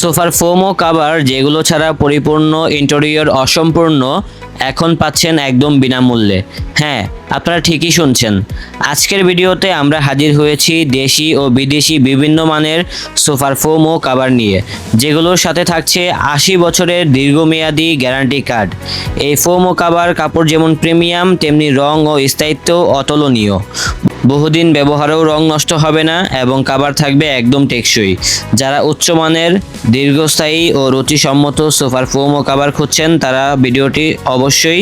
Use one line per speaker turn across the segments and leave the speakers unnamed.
সোফার ফোম ও কাভার, যেগুলো ছাড়া পরিপূর্ণ ইন্টেরিয়র অসম্পূর্ণ, এখন পাচ্ছেন একদম বিনামূল্যে। হ্যাঁ আপনারা ঠিকই শুনছেন। আজকের ভিডিওতে আমরা হাজির হয়েছি দেশি ও বিদেশি বিভিন্ন মানের সোফার ফোম ও কাভার নিয়ে, যেগুলোর সাথে থাকছে আশি বছরের দীর্ঘমেয়াদী গ্যারান্টি কার্ড। এই ফোম ও কাভার কাপড় যেমন প্রিমিয়াম, তেমনি রং ও স্থায়িত্ব অতুলনীয়। বহুদিন ব্যবহারেও রং নষ্ট হবে না এবং কাবার থাকবে একদম টেকসই। যারা উচ্চমানের দীর্ঘস্থায়ী ও রুচিসম্মত সোফার ফোম ও কাবার খুঁজছেন, তারা ভিডিওটি অবশ্যই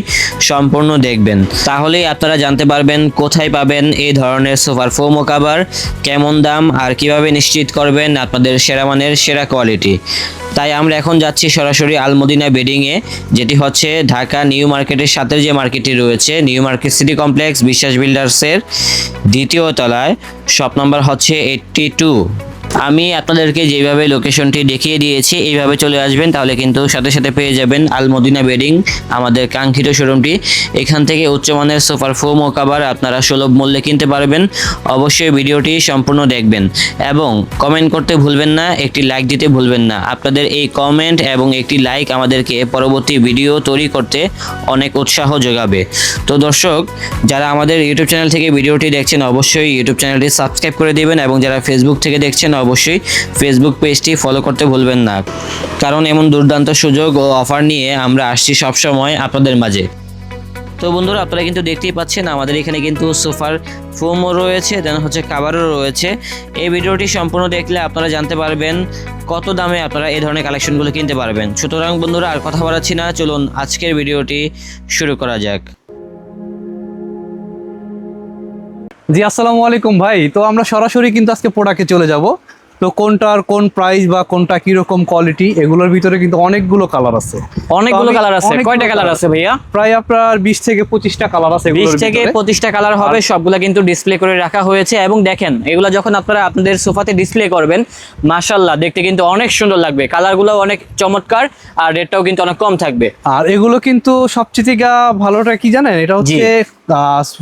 সম্পূর্ণ দেখবেন। তাহলেই আপনারা জানতে পারবেন কোথায় পাবেন এই ধরনের সোফার ফোম ও কাবার, কেমন দাম আর কীভাবে নিশ্চিত করবেন আপনাদের সেরা মানের, সেরা কোয়ালিটি। তাই আমরা এখন যাচ্ছি সরাসরি আলমদিনা বেডিংয়ে, যেটি হচ্ছে ঢাকা নিউ মার্কেটের সাথে যে মার্কেটটি রয়েছে, new market city complex, Biswas বিল্ডার্সের দ্বিতীয় তলায় শপ নম্বর হচ্ছে এইট্টি টু আমি আপনাদেরকে যেভাবে লোকেশনটি দেখিয়ে দিয়েছি, এইভাবে চলে আসবেন, তাহলে কিন্তু সাথে সাথে পেয়ে যাবেন আলমদিনা বেডিং আমাদের কাঙ্ক্ষিত শোরুমটি এখান থেকে উচ্চমানের সোফার ফোম ও কাবার আপনারা সুলভ মূল্যে কিনতে পারবেন। অবশ্যই ভিডিওটি সম্পূর্ণ দেখবেন এবং কমেন্ট করতে ভুলবেন না, একটি লাইক দিতে ভুলবেন না। আপনাদের এই কমেন্ট এবং একটি লাইক আমাদেরকে পরবর্তী ভিডিও তৈরি করতে অনেক উৎসাহ যোগাবে। তো দর্শক, যারা আমাদের ইউটিউব চ্যানেল থেকে ভিডিওটি দেখছেন, অবশ্যই ইউটিউব চ্যানেলটি সাবস্ক্রাইব করে দেবেন এবং যারা ফেসবুক থেকে দেখছেন অবশ্যই ফেসবুক পেজটি ফলো করতে ভুলবেন না। কারণ এমন দুর্দান্ত সুযোগ ও অফার নিয়ে আমরা আসছি সবসময় আপনাদের মাঝে। তো বন্ধুরা, আপনারা কিন্তু দেখতেই পাচ্ছেন আমাদের এখানে কিন্তু সোফার ফোমও রয়েছে দেন হচ্ছে কাভারও রয়েছে। এই ভিডিওটি সম্পূর্ণ দেখলে আপনারা জানতে পারবেন কত দামে আপনারা এই ধরনের কালেকশনগুলো কিনতে পারবেন। সুতরাং বন্ধুরা, আর কথা বাড়াচ্ছি না, চলুন আজকের ভিডিওটি শুরু করা যাক।
জি, আসসালামু আলাইকুম ভাই। তো আমরা সরাসরি কিন্তু আজকে প্রোডাক্টে চলে যাব। তো কোনটার কোন প্রাইস বা কোনটা কীরকম কোয়ালিটি এগুলোর ভিতরে কিন্তু অনেকগুলো কালার আছে।
অনেকগুলো কালার আছে। কয়টা কালার আছে ভাইয়া?
প্রায় আপনার বিশ থেকে পঁচিশটা কালার আছে
বিশ থেকে। পঁচিশটা কালার হবে সবগুলা কিন্তু ডিসপ্লে করে রাখা হয়েছে। এবং দেখেন এগুলো যখন আপনারা আপনাদের সোফাতে ডিসপ্লে করবেন মাশাল্লাহ দেখতে কিন্তু অনেক সুন্দর লাগবে। কালারগুলো অনেক চমৎকার আর রেটটাও কিন্তু অনেক কম থাকবে।
আর এগুলো কিন্তু সবচেয়ে থেকে ভালোটা কি জানেন? এটা হচ্ছে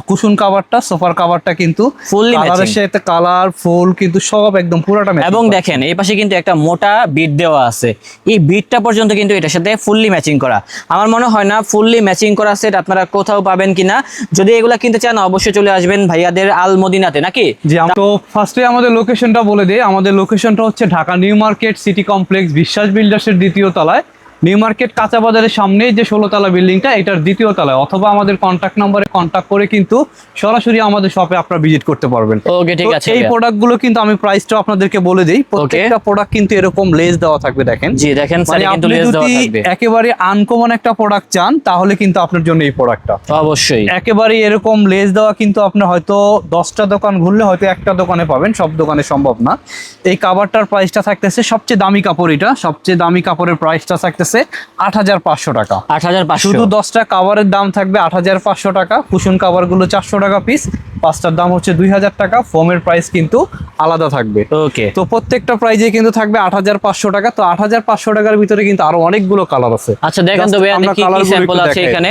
কুশন কাভারটা সোফার কাভারটা কিন্তু
Fully
কালারের সাথে কালার ফুল কিন্তু সব একদম পুরোটা
এবং দেখেন এই পাশে কিন্তু একটা মোটা বিট দেওয়া আছে। এই বিটটা পর্যন্ত কিন্তু এটার সাথে ফুললি ম্যাচিং করা। আমার মনে হয় না ফুললি ম্যাচিং করা সেট আপনারা কোথাও পাবেন কিনা। যদি এগুলা কিনতে চান অবশ্যই চলে আসবেন ভাইয়াদের আল মদিনাতে নাকি?
জি তো ফার্স্টে আমাদের লোকেশনটা বলে দিই। আমাদের লোকেশনটা হচ্ছে Dhaka new market city complex Biswas বিল্ডার্সের দ্বিতীয় তলায়। নিউ মার্কেট কাঁচা বাজারের সামনে যে ষোলো তলা বিল্ডিংটা এটার দ্বিতীয় তলায়। অথবা আমাদের কন্ট্যাক্ট নাম্বারে কন্ট্যাক্ট করে কিন্তু সরাসরি আমাদের শপে আপনারা ভিজিট করতে পারবেন।
ওকে ঠিক আছে
এই। প্রোডাক্টগুলো কিন্তু আমি প্রাইসটা আপনাদেরকে বলে দিই। প্রত্যেকটা প্রোডাক্ট কিন্তু এরকম লেস দেওয়া থাকবে দেখেন।
জি দেখেন
মানে
কিন্তু লেস দেওয়া থাকবে।
একেবারে আনকমন একটা প্রোডাক্ট চান তাহলে কিন্তু আপনার জন্য এই প্রোডাক্টটা
অবশ্যই।
একেবারে এরকম লেস দেওয়া কিন্তু আপনি হয়তো দশটা দোকান ঘুরলে হয়তো একটা দোকানে পাবেন সব দোকানে সম্ভব না। এই কাভারটার প্রাইসটা থাকতেছে সবচেয়ে দামি কাপড় এটা সবচেয়ে দামি কাপড়ের প্রাইসটা থাকতেছে আট হাজার পাঁচশো টাকা।
আট হাজার পাঁচশো।
শুধু দশটা কাভারের দাম থাকবে আট হাজার পাঁচশো টাকা কুশন কাভারগুলো চারশো টাকা পিস পাঁচটার দাম হচ্ছে দুই হাজার টাকা ফোমের প্রাইস কিন্তু আলাদা থাকবে।
ওকে
তো প্রত্যেকটা প্রাইজে কিন্তু থাকবে আট হাজার পাঁচশো টাকা তো আট হাজার পাঁচশো টাকার ভিতরে কিন্তু আরও অনেকগুলো কালার আছে।
আচ্ছা দেখেন তো
Just
ভাইয়া
আমরা
কি কি স্যাম্পল আছে এখানে?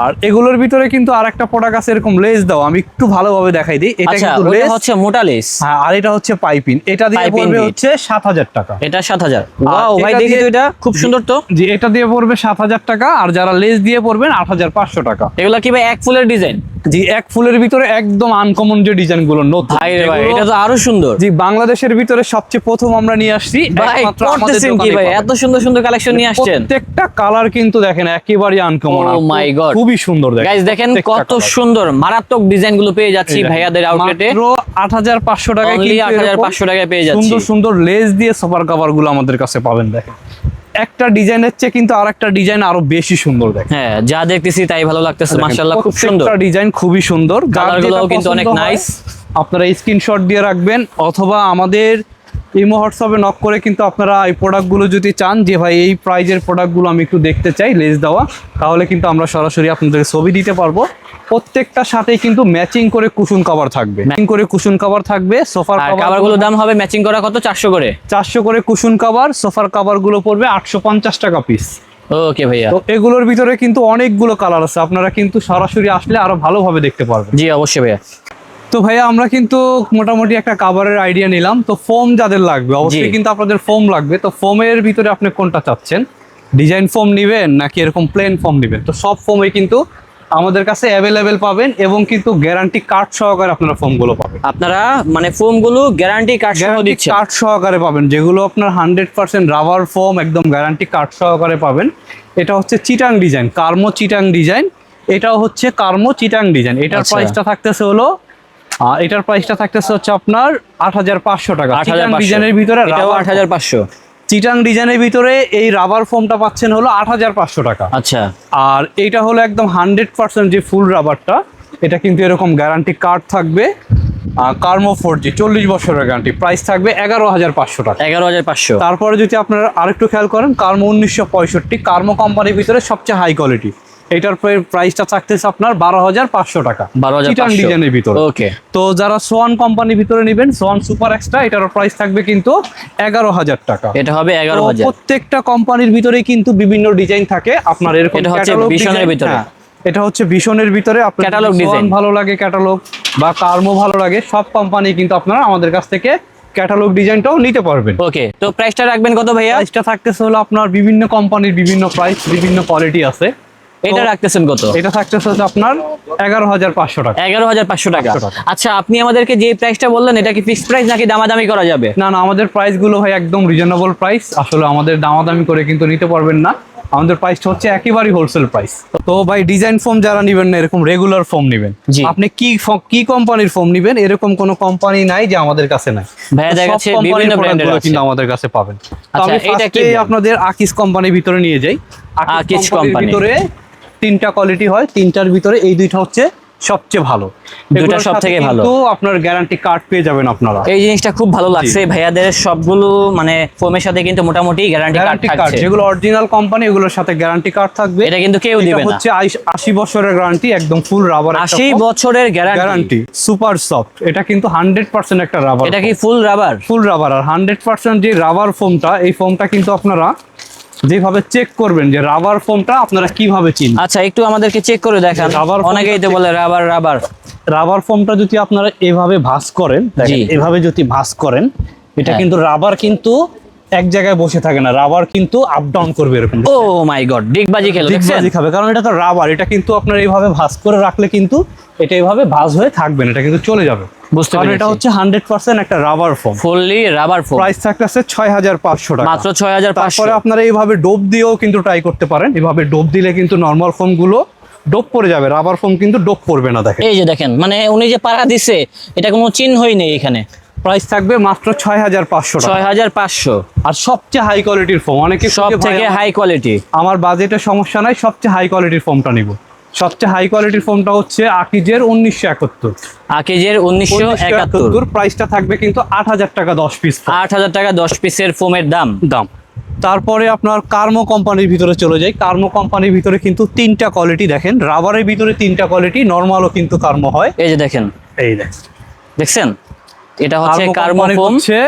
আর এগুলোর ভিতরে কিন্তু আর একটা প্রোডাক্ট আছে এরকম লেস দাও আমি একটু ভালোভাবে দেখাই দিই। এটা
আচ্ছা
কিন্তু লেস
হচ্ছে মোটা লেস
হ্যাঁ আর এটা হচ্ছে পাইপিং। এটা দিয়ে পড়বে হচ্ছে সাত হাজার টাকা।
এটা সাত হাজার। ওয়াও ভাই দেখি তো এটা খুব সুন্দর তো।
জি এটা দিয়ে পড়বে সাত হাজার টাকা আর যারা লেস দিয়ে পড়বেন আট হাজার পাঁচশো টাকা।
এগুলা কি ভাই এক ফুলের ডিজাইন
জি এক ফুলের ভিতরে একদম আনকমন যে ডিজাইনগুলো নতুন।
ভাই ভাই এটা তো আরও সুন্দর।
জি বাংলাদেশের ভিতরে সবচেয়ে প্রথম আমরা নিয়ে আসছি
ভাই
একমাত্র আমাদের
করতেছেন কি ভাই? এত সুন্দর সুন্দর কালেকশন নিয়ে আসছেন।
প্রত্যেকটা কালার কিন্তু দেখেন একেবারে আনকমন
Oh মাই God.
খুবই সুন্দর
গাইস দেখেন কত সুন্দর মারাত্মক ডিজাইনগুলো পেয়ে যাচ্ছি ভাইয়াদের আউটলেটে
মাত্র 8500 টাকায়
Only
কিন্তু
8500
এরকম
টাকায় পেয়ে যাচ্ছি।
সুন্দর সুন্দর লেস দিয়ে সোফার কভারগুলো আমাদের কাছে পাবেন দেখেন। একটা ডিজাইনের চেয়ে কিন্তু আরেকটা ডিজাইন আরও বেশি সুন্দর দেখেন।
হ্যাঁ যা দেখতেছি তাই ভালো লাগতেছে মাশাআল্লাহ খুব সুন্দর।
প্রত্যেকটা ডিজাইন খুবই সুন্দর। যার
কালারগুলোও কিন্তু অনেক নাইস।
আপনারা স্ক্রিনশট দিয়ে রাখবেন অথবা আমাদের ইমো হোয়াটসঅ্যাপে নক করে কিন্তু আপনারা এই প্রোডাক্টগুলো যদি চান যে ভাই এই প্রাইজের প্রোডাক্টগুলো আমি একটু দেখতে চাই লেস দেওয়া তাহলে কিন্তু আমরা সরাসরি আপনাদের ছবি দিতে পারব। প্রত্যেকটা সাথেই কিন্তু ম্যাচিং করে কুশন কভার থাকবে। ম্যাচিং করে কুশন কভার থাকবে সোফার
আর
কভার
দাম হবে ম্যাচিং করা কত? 400 করে।
চারশো করে কুশন কভার সোফার কভারগুলো পড়বে আটশো পঞ্চাশ টাকা পিস
ওকে ভাইয়া।
তো এগুলোর ভিতরে কিন্তু অনেকগুলো কালার আছে আপনারা কিন্তু সরাসরি আসলে আরও ভালোভাবে দেখতে পারবেন।
জি অবশ্যই ভাইয়া।
তো ভাইয়া আমরা কিন্তু মোটামুটি একটা কাভারের আইডিয়া নিলাম। তো ফোম যাদের লাগবে অবশ্যই কিন্তু আপনাদের ফোম লাগবে। তো ফোমের ভিতরে আপনি কোনটা চাচ্ছেন? ডিজাইন ফোম নেবেন নাকি এরকম প্লেন ফোম নেবেন? তো সব ফোমে কিন্তু আমাদের কাছে অ্যাভেলেবেল পাবেন এবং কিন্তু গ্যারান্টি কার্ড সহকারে আপনারা ফোমগুলো পাবেন।
আপনারা মানে ফোমগুলো গ্যারান্টি কার্ড সহ
গ্যারান্টি কার্ড সহকারে পাবেন যেগুলো আপনার হান্ড্রেড পার্সেন্ট রাবার ফোম একদম গ্যারান্টি কার্ড সহকারে পাবেন। এটা হচ্ছে চিটাং ডিজাইন কার্মো চিটাং ডিজাইন এটাও হচ্ছে কার্মো চিটাং ডিজাইন এটার
আচ্ছা।
প্রাইসটা থাকতেছে হলো আহ, এটার প্রাইসটা থাকতেছে হচ্ছে আপনার আট হাজার পাঁচশো টাকা।
আট হাজার
ডিজাইনের ভিতরে
আট হাজার পাঁচশো।
চিটাং ডিজাইনের ভিতরে এই রাবার ফোমটা পাচ্ছেন হলো আট হাজার পাঁচশো টাকা।
আচ্ছা।
আর এইটা হলো একদম হান্ড্রেড পার্সেন্ট যে ফুল রাবারটা এটা কিন্তু এরকম গ্যারান্টি কার্ড থাকবে। কার্মো ফোর জি চল্লিশ বছরের গ্যারান্টি প্রাইস থাকবে এগারো হাজার পাঁচশো টাকা।
এগারো হাজার পাঁচশো।
তারপরে যদি আপনারা আরেকটু খেয়াল করেন কার্মো উনিশশো পঁয়ষট্টি কার্মো কোম্পানির ভিতরে সবচেয়ে হাই কোয়ালিটি এটার প্রাইসটা থাকতেছে আপনার বারো হাজার পাঁচশো টাকা।
12,500
চিটাং ডিজাইনের ভিতরে।
ওকে
তো যারা সোয়ান কোম্পানির ভিতরে নেবেন সোয়ান সুপার এক্সট্রা এটার প্রাইস থাকবে কিন্তু এগারো হাজার টাকা।
এটা হবে এগারো হাজার।
প্রত্যেকটা কোম্পানির ভিতরে কিন্তু বিভিন্ন ডিজাইন থাকে। আপনার এরকম
এটা হচ্ছে ভীষণের ভিতরে।
হ্যাঁ, এটা হচ্ছে ভীষণের ভিতরে। আপনার
design।
Swan ভালো লাগে ক্যাটালগ বা কার্মো ভালো লাগে সব কোম্পানি কিন্তু আপনারা আমাদের কাছ থেকে ক্যাটালগ ডিজাইনটাও নিতে পারবেন।
ওকে তো প্রাইসটা রাখবেন কত ভাইয়া?
প্রাইসটা থাকতেছে হলো আপনার বিভিন্ন কোম্পানির বিভিন্ন প্রাইস বিভিন্ন কোয়ালিটি আছে।
এটা রাখতেছেন কত?
এটা থাকতেছে আপনার এগারো হাজার পাঁচশো টাকা।
এগারো হাজার পাঁচশো টাকা। আচ্ছা আপনি আমাদেরকে যে প্রাইসটা বললেন এটা কি ফিক্সড প্রাইস নাকি দামাদামি করা যাবে?
না না আমাদের প্রাইসগুলো ভাই একদম রিজনেবল প্রাইস আসলে আমাদের দামাদামি করে কিন্তু নিতে পারবেন না। আমাদের প্রাইসটা হচ্ছে একেবারেই হোলসেল প্রাইস তো ভাই ডিজাইন ফোম যারা নেবেন না এরকম রেগুলার ফোম নেবেন। আপনি কি কি কোম্পানির ফোম নেবেন? এরকম কোনো কোম্পানি নাই যে আমাদের কাছে নাই।
বিভিন্ন ব্র্যান্ডের
কিন্তু আমাদের কাছে পাবেন।
আচ্ছা,
আমি ফার্স্টে আপনাদের আকিস কোম্পানির ভিতরে নিয়ে যাই।
আকিস
কোম্পানির ভিতরে তিনটা কোয়ালিটি হয় তিনটার ভিতরে এই দুইটা হচ্ছে সবচেয়ে ভালো। এগুলোর সাথে
সবথেকে ভালো।
আপনার গ্যারান্টি কার্ড পেয়ে যাবেন আপনারা।
এই জিনিসটা খুব ভালো লাগছে। ভাইয়াদের সবগুলো মানে ফোমের সাথে কিন্তু মোটামুটি গ্যারান্টি কার্ড থাকছে।
যেগুলো অরিজিনাল কোম্পানি এগুলোর সাথে গ্যারান্টি কার্ড থাকবে।
এটা কিন্তু কেউ দিবে না।
হচ্ছে আইস- আশি বছরের গ্যারান্টি একদম ফুল রাবার
আশি বছরের গ্যারান্টি
গ্যারান্টি সুপার সফট এটা কিন্তু হান্ড্রেড পার্সেন্ট একটা রাবার
এটা কি ফুল রাবার
ফুল রাবার আর হান্ড্রেড পার্সেন্ট যে রাবার ফোমটা এই ফোমটা কিন্তু আপনারা যেভাবে চেক করবেন যে রাবার ফোমটা আপনারা কীভাবে চিনবেন
আচ্ছা একটু আমাদেরকে চেক করে দেখেন।
রাবার
অনেকেই তো বলে রাবার রাবার
রাবার ফোমটা যদি আপনারা এভাবে ভাঁজ করেন এভাবে যদি ভাঁজ করেন এটা
হ্যাঁ।
কিন্তু রাবার কিন্তু এক জায়গায় বসে থাকে না রাবার কিন্তু আপ ডাউন করবে এরকম।
ও মাই গড ডিগবাজি খেলো
ডিগবাজি খাবে কারণ এটা তো রাবার এটা কিন্তু আপনার এইভাবে ভাঁজ করে রাখলে কিন্তু এটা এইভাবে ভাঁজ হয়ে থাকবে না এটা কিন্তু চলে যাবে।
বুঝতে
কারণ এটা হচ্ছে হান্ড্রেড পার্সেন্ট একটা rubber foam
fully rubber foam
price থাকতেছে ছয় হাজার পাঁচশো টাকা।
মাত্র ছয় হাজার পাঁচশো।
তারপরে আপনারা এইভাবে ডোপ দিয়েও কিন্তু ট্রাই করতে পারেন। এভাবে ডোপ দিলে কিন্তু নর্মাল ফোমগুলো ডোপ পড়ে যাবে। রাবার ফোম কিন্তু ডোপ পড়বে না দেখেন।
এই যে দেখেন মানে উনি যে পাড়া দিছে এটা কোনো চিহ্নই নেই এখানে।
প্রাইস থাকবে মাত্র ছয় হাজার পাঁচশো
ছয় হাজার পাঁচশো।
আর সবচেয়ে হাই কোয়ালিটির ফোম অনেকে
সব থেকে হাই কোয়ালিটি
আমার বাজেটের সমস্যা নাই সবচেয়ে হাই কোয়ালিটির ফোমটা নিব। সবচেয়ে হাই কোয়ালিটির ফোমটা হচ্ছে আকিজের উনিশশো একাত্তর।
আকিজের উনিশশো একাত্তর।
প্রাইসটা থাকবে কিন্তু আট হাজার টাকা দশ পিস
আট হাজার টাকা দশ পিসের ফোমের দাম।
দাম। তারপরে আপনার কার্মো কোম্পানির ভিতরে চলে যাই। কার্মো কোম্পানির ভিতরে কিন্তু তিনটা কোয়ালিটি দেখেন। রাবারের ভিতরে তিনটা কোয়ালিটি নর্মালও কিন্তু কার্মো হয়।
এই যে দেখেন।
এই দেখ
দেখছেন? এটা হচ্ছে
কোম্পানির
ফোম
হচ্ছে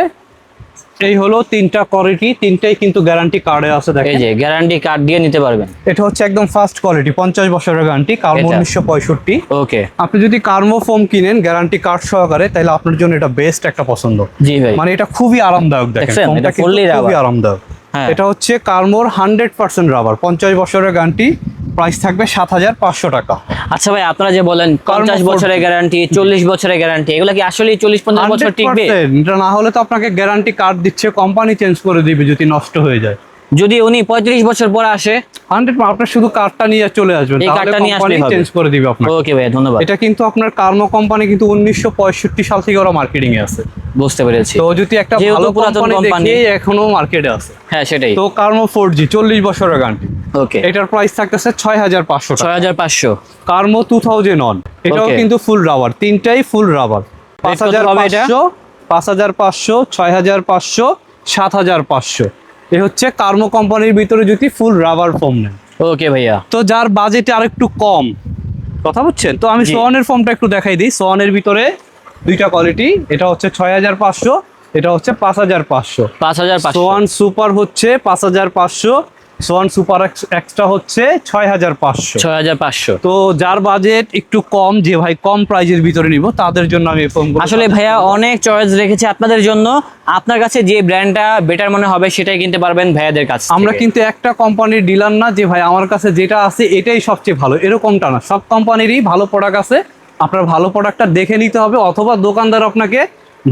এই হলো তিনটা কোয়ালিটি তিনটাই কিন্তু গ্যারান্টি কার্ডে আছে দেখেন।
এই যে গ্যারান্টি কার্ড দিয়ে নিতে পারবেন।
এটা হচ্ছে একদম ফার্স্ট কোয়ালিটি পঞ্চাশ বছরের গ্যারান্টি কার্মো। উনিশশো পঁয়ষট্টি।
ওকে
আপনি যদি কার্মো ফোম কিনেন গ্যারান্টি কার্ড সহকারে তাহলে আপনার জন্য এটা বেস্ট একটা পছন্দ।
জি ভাই।
মানে এটা খুবই আরামদায়ক দেখেন।
এটা
খুবই আরামদায়ক।
হ্যাঁ।
এটা হচ্ছে কার্মোর হান্ড্রেড পার্সেন্ট রাবার পঞ্চাশ বছরের গ্যারান্টি প্রাইস থাকবে সাত হাজার পাঁচশো টাকা।
আচ্ছা ভাই আপনারা যে বলেন পঞ্চাশ বছরের গ্যারান্টি চল্লিশ বছরের গ্যারান্টি এগুলো কি আসলে চল্লিশ পঞ্চাশ বছর টিকবে?
এটা না হলে তো আপনাকে গ্যারান্টি কার্ড দিচ্ছে কোম্পানি চেঞ্জ করে দিবে যদি নষ্ট হয়ে যায়।
যদি উনি পঁয়ত্রিশ বছর পরে আসে
হান্ড্রেড আপনার শুধু কার্ডটা নিয়ে চলে আসবেন
এই কার্ডটা নিয়ে
চেঞ্জ করে দিবে আপনাকে।
ওকে ভাই ধন্যবাদ।
এটা কিন্তু আপনার কার্মো কোম্পানি কিন্তু উনিশশো পঁয়ষট্টি সাল থেকে ওরা মার্কেটিং এ আছে।
বুঝতে পেরেছি।
তো যদি একটা ভালো
পুরাতন
কোম্পানি এখনও মার্কেটে আছে।
হ্যাঁ সেটাই।
তো কার্মো ফোর জি চল্লিশ বছরের গ্যারান্টি
ওকে।
এটার প্রাইস থাকতেছে ছয় হাজার পাঁচশো
ছয় হাজার পাঁচশো।
কার্মো টু থাউজেন্ড অন এটাও কিন্তু ফুল রাবার তিনটাই ফুল রাবার পাঁচ হাজার পাঁচশো পাঁচ হাজার পাঁচশো ছয় হাজার পাঁচশো সাত হাজার পাঁচশো। এ হচ্ছে কার্মো কোম্পানির ভিতরে যদি ফুল রাবার ফোম নেন।
ওকে ভাইয়া।
তো যার বাজেটে আরেকটু কম কথা বুঝছেন? তো আমি। সোয়ানের ফোমটা একটু দেখাই দিই। সোয়ানের ভিতরে দুইটা কোয়ালিটি এটা হচ্ছে ছয় হাজার পাঁচশো এটা হচ্ছে পাঁচ হাজার পাঁচশো।
পাঁচ হাজার
সোয়ান সুপার হচ্ছে পাঁচ হাজার পাঁচশো সোয়ান সুপার এক্সট্রা হচ্ছে ছয় হাজার পাঁচশো।
ছয় হাজার পাঁচশো।
তো যার বাজেট একটু কম যে ভাই কম প্রাইজের ভিতরে নিব তাদের জন্য আমি ফোনগুলো
আসলে ভাইয়া অনেক চয়েস রেখেছে আপনাদের জন্য। আপনার কাছে যে ব্র্যান্ডটা বেটার মনে হবে সেটাই কিনতে পারবেন ভাইয়াদের কাছে
আমরা কিন্তু একটা কোম্পানির ডিলার না যে ভাই আমার কাছে যেটা আছে এটাই সবচেয়ে ভালো। এরকমটা না। সব কোম্পানিরই ভালো প্রোডাক্ট আছে। আপনার ভালো প্রোডাক্টটা দেখে নিতে হবে অথবা দোকানদার আপনাকে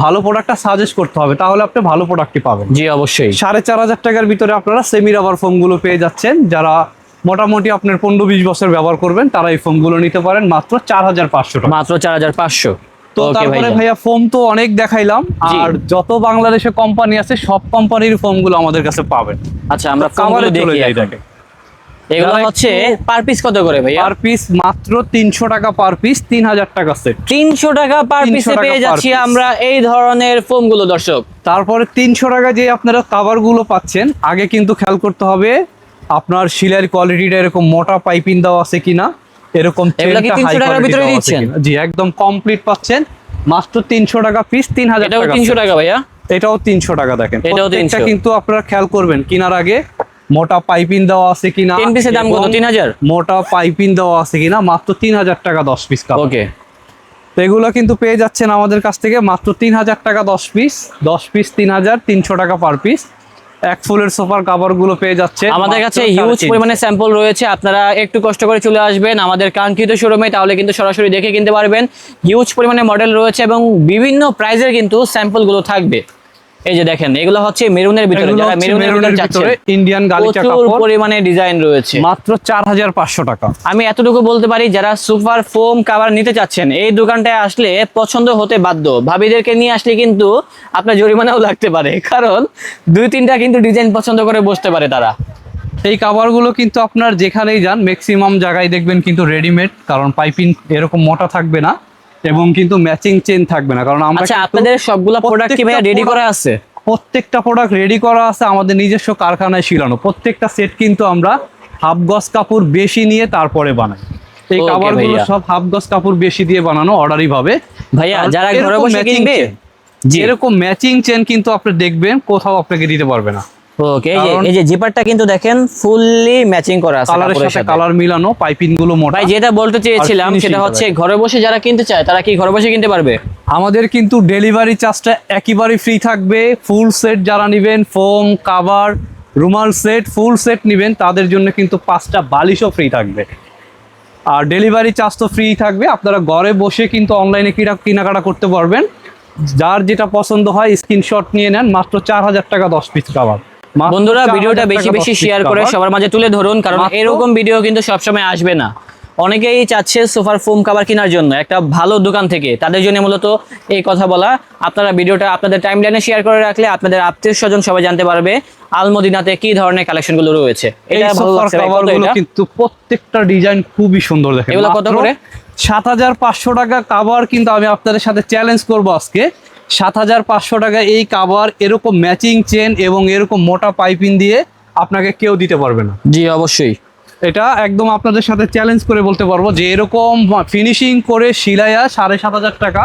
ভালো প্রোডাক্টটা সাজেস্ট করতে হবে তাহলে আপনি ভালো প্রোডাক্টটি পাবেন।
জি অবশ্যই।
সাড়ে চার হাজার টাকার ভিতরে আপনারা সেমি রাবার ফোমগুলো পেয়ে যাচ্ছেন। যারা মোটামুটি আপনার পনেরো বিশ বছর ব্যবহার করবেন তারা এই ফোমগুলো নিতে পারেন মাত্র চার হাজার পাঁচশো টাকা।
মাত্র চার হাজার পাঁচশো।
তো তারপরে ভাইয়া। ফোম তো অনেক দেখাইলাম আর যত বাংলাদেশে কোম্পানি আছে সব কোম্পানির ফোমগুলো আমাদের কাছে পাবেন।
আচ্ছা আমরা
যাই দেখে
এগুলো হচ্ছে পার পিস কত করে ভাইয়া?
পার পিস মাত্র তিনশো টাকা পার পিস তিন হাজার টাকা সেট
তিনশো টাকা পার পিসে পেয়ে যাচ্ছি আমরা এই ধরনের ফোনগুলো দর্শক।
তারপরে তিনশো টাকা যে আপনারা কাভারগুলো পাচ্ছেন আগে কিন্তু খেয়াল করতে হবে আপনার শিলার কোয়ালিটিটা এরকম মোটা পাইপিং দেওয়া আছে কিনা এরকম
এগুলা কি
চেনটা
300
high
টাকার ভিতরে দিচ্ছেন?
জি একদম কমপ্লিট পাচ্ছেন। মাত্র তিনশো টাকা পিস তিন হাজার
এটাও
টাকা
তিনশো
set।
টাকা ভাইয়া?
এটাও তিনশো টাকা দেখেন।
এটাও
প্রত্যেকটা
300
কিন্তু আপনারা খেয়াল করবেন কিনার আগে মোটা পাইপিং দেওয়া আছে কিনা?
তিন পিসের দাম কত?
এবং
তিন হাজার?
মোটা পাইপিং দেওয়া আছে কিনা? মাত্র তিন হাজার টাকা দশ পিস কাপড়
ওকে।
তো এগুলো কিন্তু পেয়ে যাচ্ছেন আমাদের কাছ থেকে মাত্র তিন হাজার টাকা দশ পিস দশ পিস তিন হাজার তিনশো টাকা পার পিস এক ফুলের সোফার কাভারগুলো পেয়ে যাচ্ছে
আমাদের কাছে হিউজ পরিমাণে স্যাম্পল রয়েছে। আপনারা একটু কষ্ট করে চলে আসবেন আমাদের কাঙ্ক্ষিত শোরুমে তাহলে কিন্তু সরাসরি দেখে কিনতে পারবেন। হিউজ পরিমাণে মডেল রয়েছে এবং বিভিন্ন প্রাইজের কিন্তু স্যাম্পলগুলো থাকবে। এই যে দেখেন এগুলো হচ্ছে মেরুনের ভিতরে যারা মেরুনের ভিতরে
ইন্ডিয়ান গালিচা কাপড় প্রচুর
পরিমাণে ডিজাইন রয়েছে।
মাত্র চার হাজার পাঁচশো টাকা।
আমি এতটুকু বলতে পারি যারা সুপার ফোম কভার নিতে চাচ্ছেন এই দোকানটায় আসলে পছন্দ হতে বাধ্য। ভাবিদেরকে নিয়ে আসলে কিন্তু আপনার জরিমানাও লাগতে পারে কারণ দুই তিনটা কিন্তু ডিজাইন পছন্দ করে বসতে পারে তারা।
এই কাভারগুলো কিন্তু আপনার যেখানেই যান ম্যাক্সিমাম জায়গায় দেখবেন কিন্তু রেডিমেড কারণ পাইপিং এরকম মোটা থাকবে না। এবং কিন্তু ম্যাচিং চেন থাকবে না কারণ আমরা
আচ্ছা আপনাদের সবগুলা প্রোডাক্ট কি ভাইয়া রেডি করা আছে?
প্রত্যেকটা প্রোডাক্ট রেডি করা আছে আমাদের নিজস্ব কারখানায় শিলানো। প্রত্যেকটা সেট কিন্তু আমরা হাফ গজ কাপড় বেশি নিয়ে তারপরে বানাই। এই কাভারগুলো সব হাফ গজ কাপড় বেশি দিয়ে বানানো অর্ডারই ভাবে
ভাইয়া যারা ঘরে বসে কিনবে জি।
এরকম ম্যাচিং চেন কিন্তু আপনি দেখবেন কোথাও আপনাকে দিতে পারবে না।
ওকে এই যে
কারণ-
এই যে জিপারটা কিন্তু দেখেন ফুললি ম্যাচিং করা আছে
কালারের
কাপড়ের
সাথে
সাথে।
কালার মিলানো পাইপিংগুলো মোটা
ভাই যেটা বলতে চেয়েছিলাম সেটা হচ্ছে ঘরে বসে যারা কিনতে চায় তারা কি ঘরে বসে কিনতে পারবে?
আমাদের কিন্তু ডেলিভারি চার্জটা একেবারে ফ্রি থাকবে। ফুল সেট যারা নেবেন ফোম কাভার রুমাল সেট ফুল সেট নেবেন তাদের জন্য কিন্তু পাঁচটা বালিশও ফ্রি থাকবে। আর ডেলিভারি চার্জ তো ফ্রি থাকবে। আপনারা ঘরে বসে কিন্তু অনলাইনে কিনা কেনাকাটা করতে পারবেন। যার যেটা পছন্দ হয় স্ক্রিনশট নিয়ে নেন। মাত্র চার হাজার টাকা দশ পিস মাত্র
বন্ধুরা
4,000
ভিডিওটা বেশি বেশি শেয়ার করে সবার মাঝে তুলে ধরুন কারণ এরকম ভিডিও কিন্তু সবসময় আসবে না। অনেকেই চাচ্ছে সোফার ফোম কাভার কেনার জন্য একটা ভালো দোকান থেকে। তাদের জন্য মূলত এই কথা বলা। আপনারা ভিডিওটা আপনাদের টাইম লাইনে শেয়ার করে রাখলে আপনাদের আত্মীয় স্বজন সবাই জানতে পারবে আলমদিনাতে কি ধরনের কালেকশনগুলো রয়েছে। এটা ভালো লাগছে
কিন্তু প্রত্যেকটা ডিজাইন খুবই সুন্দর দেখেন।
এগুলো কত করে?
সাত হাজার পাঁচশো টাকা কাভার কিন্তু আমি আপনাদের সাথে চ্যালেঞ্জ করব আজকে। সাত হাজার পাঁচশো টাকা এই কাভার এরকম ম্যাচিং চেন এবং এরকম মোটা পাইপিং দিয়ে আপনাকে কেউ দিতে পারবে না।
জি অবশ্যই।
এটা একদম আপনাদের সাথে চ্যালেঞ্জ করে বলতে পারব যে এরকম ফিনিশিং করে সিলাইয়া সাড়ে সাত হাজার টাকা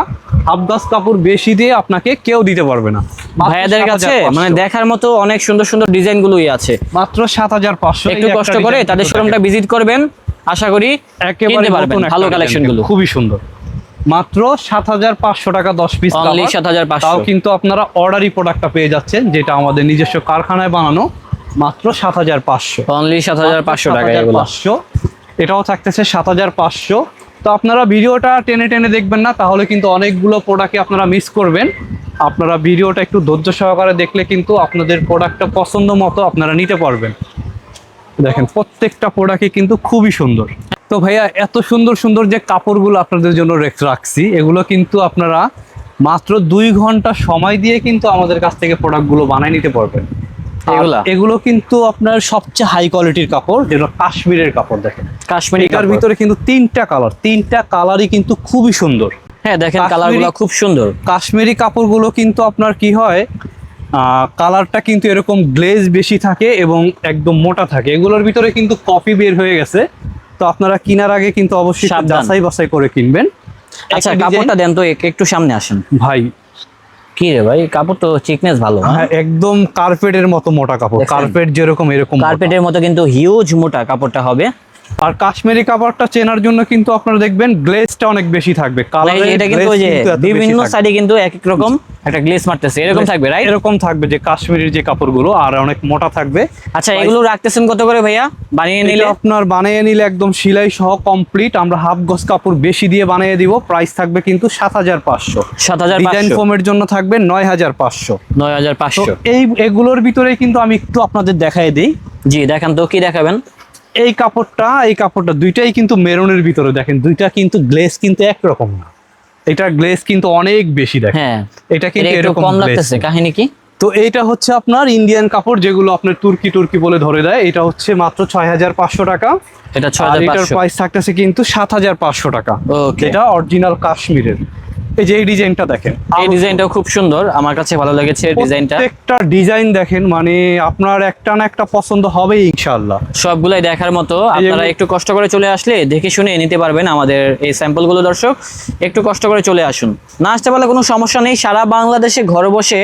আবদাস কাপড় বেশি দিয়ে আপনাকে কেউ দিতে পারবে না।
ভাইয়াদের কাছে মানে দেখার মতো অনেক সুন্দর সুন্দর ডিজাইন গুলোই আছে।
মাত্র সাত হাজার পাঁচশো
একটু কষ্ট করে তাদের শোরুমটা ভিজিট করবেন আশা করি
একেবারে
ভালো কালেকশনগুলো
খুবই সুন্দর। মাত্র সাত হাজার পাঁচশো টাকা দশ পিস
সাত হাজার
তাও কিন্তু আপনারা অর্ডারি প্রোডাক্টটা পেয়ে যাচ্ছেন যেটা আমাদের নিজস্ব কারখানায় বানানো মাত্র সাত হাজার পাঁচশো।
অনলি সাত হাজার পাঁচশো টাকা
পাঁচশো। এটাও থাকতেছে সাত হাজার পাঁচশো। তো আপনারা ভিডিওটা টেনে টেনে দেখবেন না তাহলে কিন্তু অনেকগুলো প্রোডাক্টই আপনারা মিস করবেন। আপনারা ভিডিওটা একটু ধৈর্য সহকারে দেখলে কিন্তু আপনাদের প্রোডাক্টটা পছন্দ মতো আপনারা নিতে পারবেন। দেখেন প্রত্যেকটা প্রোডাক্টই কিন্তু খুবই সুন্দর। তো ভাইয়া এত সুন্দর সুন্দর যে কাপড়গুলো আপনাদের জন্য রেখ- রাখছি এগুলো কিন্তু আপনারা মাত্র দুই ঘণ্টা সময় দিয়ে কিন্তু আমাদের কাছ থেকে প্রোডাক্টগুলো বানায় নিতে পারবেন।
এগুলো?
কিন্তু আপনার সবচেয়ে হাই কোয়ালিটির কাপড় যেটা কাশ্মীরের কাপড় দেখেন।
কাশ্মীরি
এটার ভিতরে কিন্তু তিনটা কালার তিনটা কালারই কিন্তু খুবই সুন্দর।
হ্যাঁ দেখেন কালারগুলো খুব সুন্দর।
কাশ্মীরি কাপড়গুলো কিন্তু আপনার কি হয় কালারটা কিন্তু এরকম গ্লেজ বেশি থাকে এবং একদম মোটা থাকে। এগুলোর ভিতরে কিন্তু কফি বের হয়ে গেছে। তো আপনারা কেনার আগে কিন্তু অবশ্যই। যাচাই বাছাই করে কিনবেন।
আচ্ছা কাপড়টা দেন তো একটু সামনে আসেন।
ভাই।
কি রে ভাই কাপড় তো চিকনেস ভালো
হ্যাঁ একদম কার্পেটের মতো মোটা কাপড়। কার্পেট যেরকম এরকম
কার্পেটের মতো কিন্তু হিউজ মোটা কাপড়টা হবে।
আর কাশ্মীরি কাপড়টা চেনার জন্য কিন্তু আপনারা দেখবেন গ্লেজটা অনেক বেশি থাকবে। কালার
এটা কিন্তু যে বিভিন্ন সাইডে কিন্তু এক এক রকম একটা গ্লেস মারতেছে। এরকম থাকবে রাইট
এরকম থাকবে যে কাশ্মীরের যে কাপড়গুলো আর অনেক মোটা থাকবে।
আচ্ছা এগুলো রাখতেছেন কত করে ভাইয়া? বানিয়ে
নিলে? আপনার বানিয়ে নিলে একদম সেলাই সহ কমপ্লিট আমরা হাফ গজ কাপড় বেশি দিয়ে বানিয়ে দিব। প্রাইস থাকবে কিন্তু সাত হাজার পাঁচশো।
সাত হাজার
ডিজাইন
পাঁচশো
ফোমের জন্য থাকবে নয় হাজার পাঁচশো।
নয় হাজার
তো
পাঁচশো
এই এগুলোর ভিতরে কিন্তু আমি একটু আপনাদের দেখাই দিই।
জি দেখান তো কি দেখাবেন?
এই কাপড়টা এই কাপড়টা দুইটাই কিন্তু মেরুনের ভিতরে দেখেন দুইটা কিন্তু গ্লেজ কিন্তু একরকম না। এটা গ্লেজ কিন্তু অনেক বেশি দেখেন।
হ্যাঁ
এটা কিন্তু এরকম
কম লাগতেছে কাহিনী কি?
তো এইটা হচ্ছে আপনার ইন্ডিয়ান কাপড় যেগুলো আপনার তুর্কি তুর্কি বলে ধরে দেয়। এটা হচ্ছে মাত্র ছয় হাজার পাঁচশো টাকা।
এটা ছয় হাজার
প্রাইস থাকতেছে কিন্তু সাত হাজার পাঁচশো টাকা. এটা অরিজিনাল কাশ্মীরের। এই যে এই ডিজাইনটা দেখেন
এই ডিজাইনটাও খুব সুন্দর আমার কাছে ভালো লেগেছে ডিজাইনটা
প্রত্যেকটা ডিজাইন দেখেন মানে আপনার একটা না একটা পছন্দ হবেই ইনশাআল্লাহ।
সবগুলাই দেখার মতো আপনারা একটু কষ্ট করে চলে আসলে দেখে শুনে নিতে পারবেন আমাদের এই স্যাম্পলগুলো দর্শক। একটু কষ্ট করে চলে আসুন। না আসতে পারলে কোনো সমস্যা নেই সারা বাংলাদেশে ঘরে বসে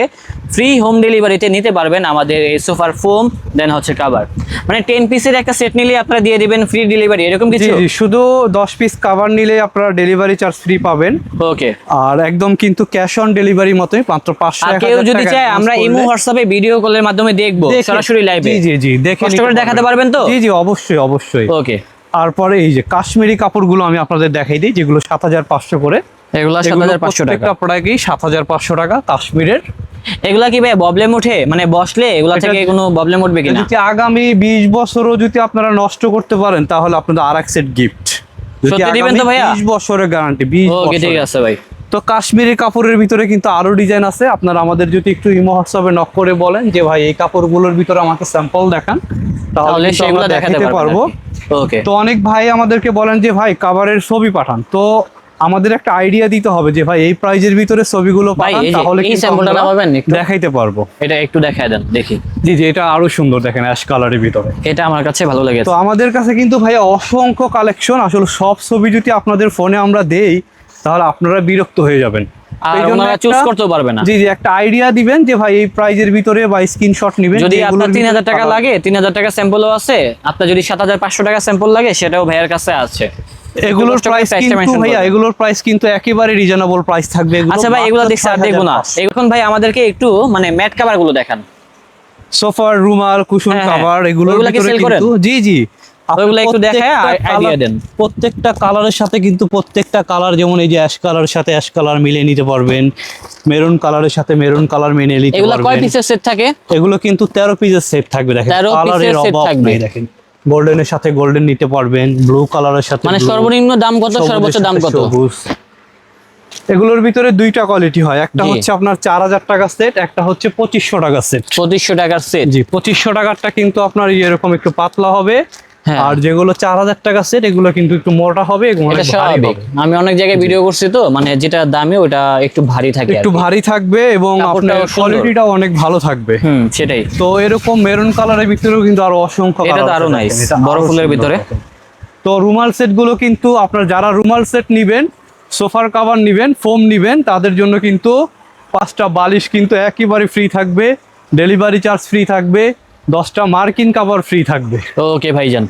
ফ্রি হোম ডেলিভারিতে নিতে পারবেন আমাদের এই সোফার ফোম দেন হচ্ছে কাভার মানে টেন পিসের একটা সেট নিলে আপনারা দিয়ে দিবেন ফ্রি ডেলিভারি এরকম কিছু?
শুধু দশ পিস কাভার নিলে আপনারা ডেলিভারি চার্জ ফ্রি পাবেন।
ওকে
আর একদম কিন্তু ক্যাশ অন ডেলিভারি মতোই মাত্র পাঁচশো টাকা
কেউ যদি চায় আমরা ইমো হোয়াটসঅ্যাপে ভিডিও কলের মাধ্যমে দেখব
দেখে-
সরাসরি লাইভে
জি জি জি দেখে
কষ্ট করে দেখাতে পারবেন। তো?
জি জি অবশ্যই অবশ্যই।
ওকে
তারপরে এই যে কাশ্মীরি কাপড়গুলো আমি আপনাদের দেখাই দিই যেগুলো সাত হাজার পাঁচশো করে।
এগুলো সাত হাজার পাঁচশো টাকা।
প্রত্যেকটা প্রোডাক্টই হাজার পাঁচশো টাকা কাশ্মীরের।
এগুলা কি ভাই প্রবলেম ওঠে মানে বসলে এগুলা থেকে কোনো প্রবলেম উঠবে কিনা?
যদি আগামী বিশ বছরও যদি আপনারা নষ্ট করতে পারেন তাহলে আপনাদের আর এক সেট গিফট
তো ভাইয়া?
বিশ বছরের গ্যারান্টি বিশ
ওকে ঠিক আছে ভাই।
তো কাশ্মীরি কাপড়ের ভিতরে কিন্তু আরও ডিজাইন আছে। আপনারা আমাদের যদি একটু ইমো হোয়াটসঅ্যাপে নক করে বলেন যে ভাই এই কাপড়গুলোর ভিতরে আমাকে স্যাম্পল দেখান
তাহলে সেগুলো দেখাতে পারব ওকে
তো অনেক ভাই আমাদেরকে বলেন যে ভাই কাভারের ছবি পাঠান। তো আমাদের একটা আইডিয়া দিতে হবে যে ভাই এই প্রাইজের ভিতরে ছবিগুলো পাঠান তাহলে
এই স্যাম্পলটা একটু?
দেখাইতে পারব।
এটা একটু দেখায় দেন দেখি।
জি জি এটা আরও সুন্দর দেখেন অ্যাশ কালারের ভিতরে।
এটা আমার কাছে ভালো
লাগে
তো
আমাদের কাছে কিন্তু ভাই অসংখ্য কালেকশন আসলে সব ছবি যদি আপনাদের ফোনে আমরা দেই তাহলে আপনারা বিরক্ত হয়ে যাবেন।
চুজ পারবে না।
জি জি একটা আইডিয়া দিবেন যে ভাই এই প্রাইজের ভিতরে বা স্ক্রিনশট নেবেন
যদি আপনার টাকা লাগে তিন হাজার টাকা স্যাম্পলও আছে আপনার যদি সাত হাজার পাঁচশো টাকা স্যাম্পল লাগে সেটাও ভাইয়ের কাছে আছে।
এগুলোর প্রাইস কিন্তু ভাইয়া এগুলোর প্রাইস কিন্তু একেবারে রিজনেবল প্রাইস থাকবে।
আচ্ছা ভাই এগুলো দেখছি আর দেখব না। এখন ভাই আমাদেরকে একটু মানে ম্যাট কাভারগুলো দেখান।
সোফার রুমাল কুশন
হ্যাঁ।
কভার এগুলোর ভিতরে কিন্তু জি জি।
একটু দেখায়
প্রত্যেকটা
দেন।
প্রত্যেকটা কালারের সাথে কিন্তু প্রত্যেকটা কালার যেমন এই যে অ্যাশ কালারের সাথে অ্যাশ কালার মিলিয়ে নিতে পারবেন। মেরুন কালারের সাথে মেরুন কালার মিলিয়ে নিতে
এগুলা কয়
পারবেন।
পিসের সেট থাকে?
এগুলো কিন্তু তেরো পিসের সেট থাকবে দেখেন।
13
কালারের অভাব নেই দেখেন। গোল্ডেনের সাথে গোল্ডেন নিতে পারবেন ব্লু কালারের সাথে
মানে সর্বনিম্ন দাম কত সর্বোচ্চ দাম কত?
এগুলোর ভিতরে দুইটা কোয়ালিটি হয়। একটা হচ্ছে আপনার চার হাজার টাকা সেট একটা হচ্ছে পঁচিশশো টাকা সেট
পঁচিশশো টাকার সেট
জি পঁচিশশো টাকারটা কিন্তু আপনার এরকম একটু পাতলা হবে। আর যেগুলো চার হাজার টাকা সেট এগুলো কিন্তু একটু মোটা হবে
স্বাভাবিক। আমি অনেক জায়গায় ভিডিও করছি তো মানে যেটা দামি ওটা একটু ভারী থাকে
একটু ভারী থাকবে এবং আপনার কোয়ালিটিটাও অনেক ভালো থাকবে।
হুম সেটাই।
তো এরকম মেরুন কালারের ভিতরেও কিন্তু আরও অসংখ্য
এটা
আরও এটা
বড় ফুলের ভিতরে।
তো রুমাল সেটগুলো কিন্তু আপনার যারা রুমাল সেট নিবেন সোফার কাভার নিবেন ফোম নিবেন তাদের জন্য কিন্তু পাঁচটা বালিশ কিন্তু একেবারে ফ্রি থাকবে ডেলিভারি চার্জ ফ্রি থাকবে দশটা মার্কিন কাভার ফ্রি থাকবে।
ওকে ভাইজান।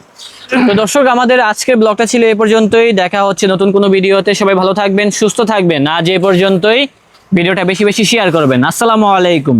তো দর্শক, আমাদের আজকের ব্লগটা ছিল এ পর্যন্তই। দেখা হচ্ছে নতুন কোনো ভিডিওতে। সবাই ভালো থাকবেন, সুস্থ থাকবেন। আজ এ পর্যন্তই। ভিডিওটা বেশি বেশি শেয়ার করবেন। আসসালামু আলাইকুম।